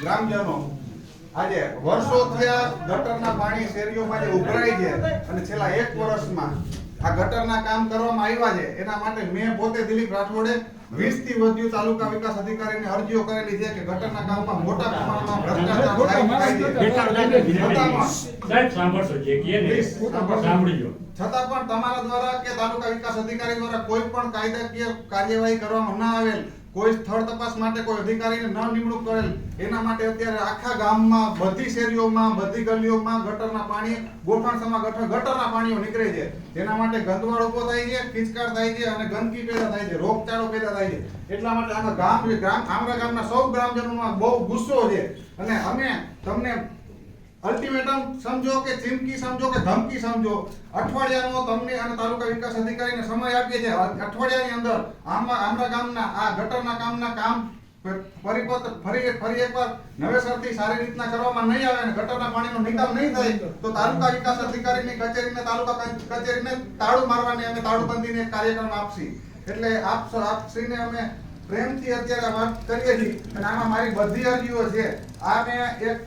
ગ્રામજનો આજે વર્ષો થયા ગટરના પાણી શેરીઓમાં જે ઉભરાય છે અને છેલ્લા એક વર્ષમાં આ ગટરના કામ કરવામાં આવ્યા છે એના માટે મેં પોતે દિલીપ રાઠોડે વીસથી વધુ તાલુકા વિકાસ અધિકારીને અરજીઓ કરેલી છે કે ગટરના કામમાં મોટા પ્રમાણમાં ભ્રષ્ટાચાર થાય છે. છતાં પણ તમારા દ્વારા કે તાલુકા વિકાસ અધિકારી દ્વારા કોઈ પણ કાયદાકીય કાર્યવાહી કરવામાં ન આવેલ, કોઈ સ્થળ તપાસ માટે કોઈ અધિકારીને ન નિમણૂક કરેલ, એના માટે અત્યારે આખા ગામમાં બધી શેરીઓમાં, બધી ગલીઓમાં ગટરના પાણી ગોઠણસામાં ગટર, ગટરના પાણીઓ નીકળે છે. જેના માટે ગંદવાળ ઊભો થાય છે, ખીચકાળ થાય છે અને ગંદકી પેદા થાય છે, રોગચાળો પેદા થાય છે. એટલા માટે આખા ગામ ગામ આમરા ગામના સૌ ગ્રામજનોમાં બહુ ગુસ્સો છે. અને અમે તમને અલ્ટિમેટમ સમજો કે ચીમકી સમજો કે ધમકી સમજો. અઠવાડિયાનો તમને અને તાલુકા વિકાસ અધિકારીને સમય આપીએ છીએ. અઠવાડિયાની અંદર આમાં આમરા ગામના, આ ગટરના કામના કામ પરિપત્ર ફરી ફરી એકવાર નવેસરથી સારી રીતના કરવામાં નહીં આવે અને ગટરના પાણીનો નિકાલ નહીં થાય, તો તાલુકા વિકાસ અધિકારીની કચેરીને તાલુકા કચેરીને તાળું મારવાની અમે તાળુબંધીને કાર્યક્રમ આપશી. એટલે આપ આપશ્રીને અમે પ્રેમથી અત્યારે વાત કરીએ છીએ. અને આમાં મારી બધી અરજીઓ છે. આ મેં એક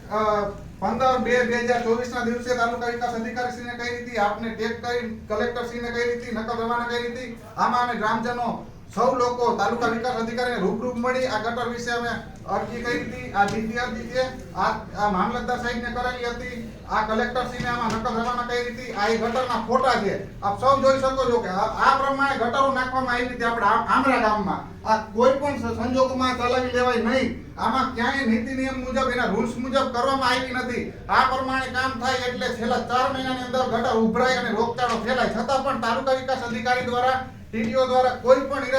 પંદર બે બે હજાર ચોવીસ ના દિવસે તાલુકા વિકાસ અધિકારી શ્રીને કહી હતી આપને ટેક કરી કલેક્ટર શ્રીને કહી હતી નકલ રવાના કરી હતી આમાં અમે ગ્રામજનો સૌ લોકો તાલુકા વિકાસ અધિકારીને રૂબરૂ મળી આ ગટર વિશે અમે અરજી કરી હતી, આ દીધી અરજી છે. આ મામલતદાર સાહેબને કરેલી હતી. આ કલેક્ટર શ્રીને આમાં નકલ રવાના કરી હતી. આ એ ગટરના ફોટા છે. આપ સૌ જોઈ શકો છો કે આ પ્રમાણે ગટરો નાખવામાં આવી હતી આપણે આમરા ગામમાં. આ કોઈ પણ સંજોગોમાં ચલાવી લેવાય નહીં. આમાં ક્યાંય નીતિ નિયમ મુજબ એના રૂલ્સ મુજબ કરવામાં આવી નથી. આ પ્રમાણે કામ થાય એટલે છેલ્લા ચાર મહિનાની અંદર ગટર ઉભરાય અને રોગચાળો ફેલાય. છતાં પણ તાલુકા વિકાસ અધિકારી દ્વારા ટીડીઓ દ્વારા કોઈ પણ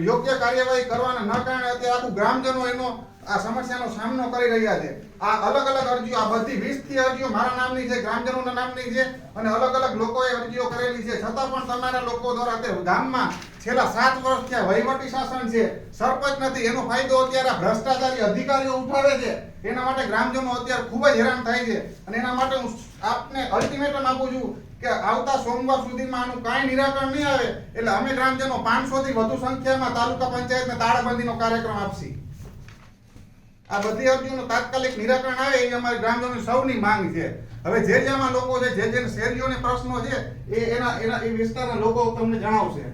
યોગ્ય કાર્યવાહી કરવાના ન કારણે અત્યારે આખું ગ્રામજનો એનો આ સમસ્યાનો સામનો કરી રહ્યા છે. આ અલગ અલગ અરજીઓ, આ બધી વીસથી અરજીઓ મારા નામની છે, ગ્રામજનોના નામની છે અને અલગ અલગ લોકોએ અરજીઓ કરેલી છે. છતાં પણ તમારા લોકો દ્વારા તે ગામમાં છેલ્લા સાત વર્ષ થયા વહીવટી શાસન છે. સરપંચ નથી, એનો ફાયદો અત્યારે ભ્રષ્ટાચારી અધિકારીઓ ઉઠાવે છે. એના માટે ગ્રામજનો અત્યારે ખૂબ જ હેરાન થાય છે. અને એના માટે હું આપને અલ્ટિમેટમ આપું છું કે આવતા સોમવાર સુધીમાં આનું કાંઈ નિરાકરણ નહીં આવે. એટલે અમે ગ્રામજનો પાંચસો થી વધુ સંખ્યામાં તાલુકા પંચાયતને તાળાબંધીનો કાર્યક્રમ આપશી. આ બધી અરજીઓનું તાત્કાલિક નિરાકરણ આવે એ અમારી ગ્રામજનો સૌની માંગ છે. હવે જે જેમાં લોકો છે, જે જે શેરીઓને પ્રશ્નો છે, એ એના એના એ વિસ્તારના લોકો તમને જણાવશે.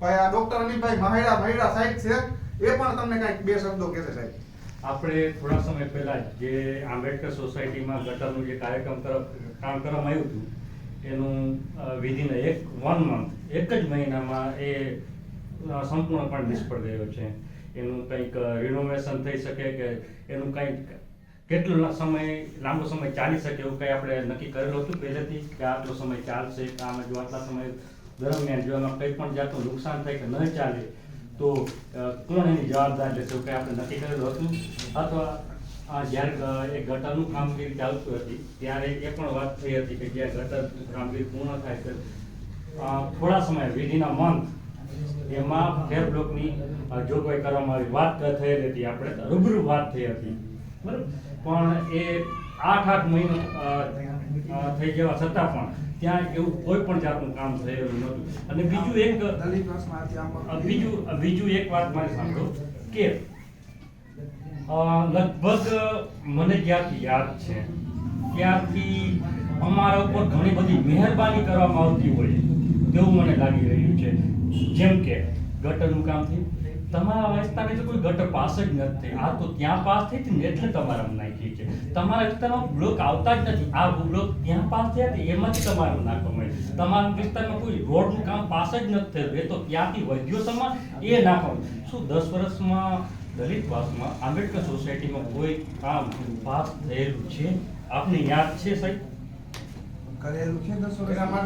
ભાઈ, આ ડોક્ટર અનિલભાઈ મહેડા મહેડા સાહેબ છે, એ પણ તમને કાંઈક બે શબ્દો કહેશે સાહેબ. આપણે થોડા સમય પહેલા જે આંબેડકર સોસાયટીમાં ગટરનું જે કાર્યક્રમ તરફ કામ કરવામાં આવ્યું હતું, એનું વિધિન એક વન મંથ એક જ મહિનામાં એ સંપૂર્ણપણે નિષ્ફળ ગયો છે. એનું કંઈક રિનોવેશન થઈ શકે કે એનું કંઈક કેટલો સમય, લાંબો સમય ચાલી શકે એવું કંઈ આપણે નક્કી કરેલું હતું પહેલેથી? કે આટલો સમય ચાલશે આમાં જો આટલા સમય દરમિયાન જો એમાં કંઈ પણ જાતનું નુકસાન થાય કે ન ચાલે, તો કોણ એની જવાબદાર લેશે એવું કંઈ આપણે નક્કી કરેલું હતું? અથવા જ્યારે એ ગટરનું કામગીરી ચાલતું હતી, ત્યારે એ પણ વાત થઈ હતી કે જ્યારે ગટર કામગીરી પૂર્ણ થાય છે થોડા સમય, વિધિના મંથ એમાં ફેર બ્લોકની જોગવાઈ કરવામાં આવી વાત થયેલી હતી આપણે રૂબરૂ વાત થઈ હતી. બરાબર? પણ એ આઠ આઠ મહિનો થઈ જવા છતાં પણ ત્યાં એવું કોઈ પણ જાતનું કામ થયેલું નહોતું. અને બીજું એક બીજું બીજું એક વાત મારે સાંભળો કે લગભગ મને જ્યારથી યાદ છે ત્યારથી અમારા ઉપર ઘણી બધી મહેરબાની કરવામાં આવતી હોય તેવું મને લાગી રહ્યું છે. જેમ કે ગટરનું કામ થયું. તમારા વિસ્તારની તો કોઈ ગટર પાસ જ નથી આ તો ત્યાં પાસ થઈ હતી ને એટલે તમારામાં નાખી છે તમારા વિસ્તારમાં બ્લોક આવતા જ નથી. આ બ્લોક ત્યાં પાસ થયા હતા, એમાંથી તમારું નાખવા મળે તમારા વિસ્તારમાં કોઈ રોડનું કામ પાસ જ નથી થયું. એ તો ત્યાંથી વધ્યો સમાન એ નાખવાનું શું દસ વર્ષમાં દલિત વાસમાં આંબેડકર સોસાયટીમાં કોઈ કામ પાસ થયેલું છે? આપને યાદ છે સાહેબ? કરેલું છે દસ વર્ષ એના માટે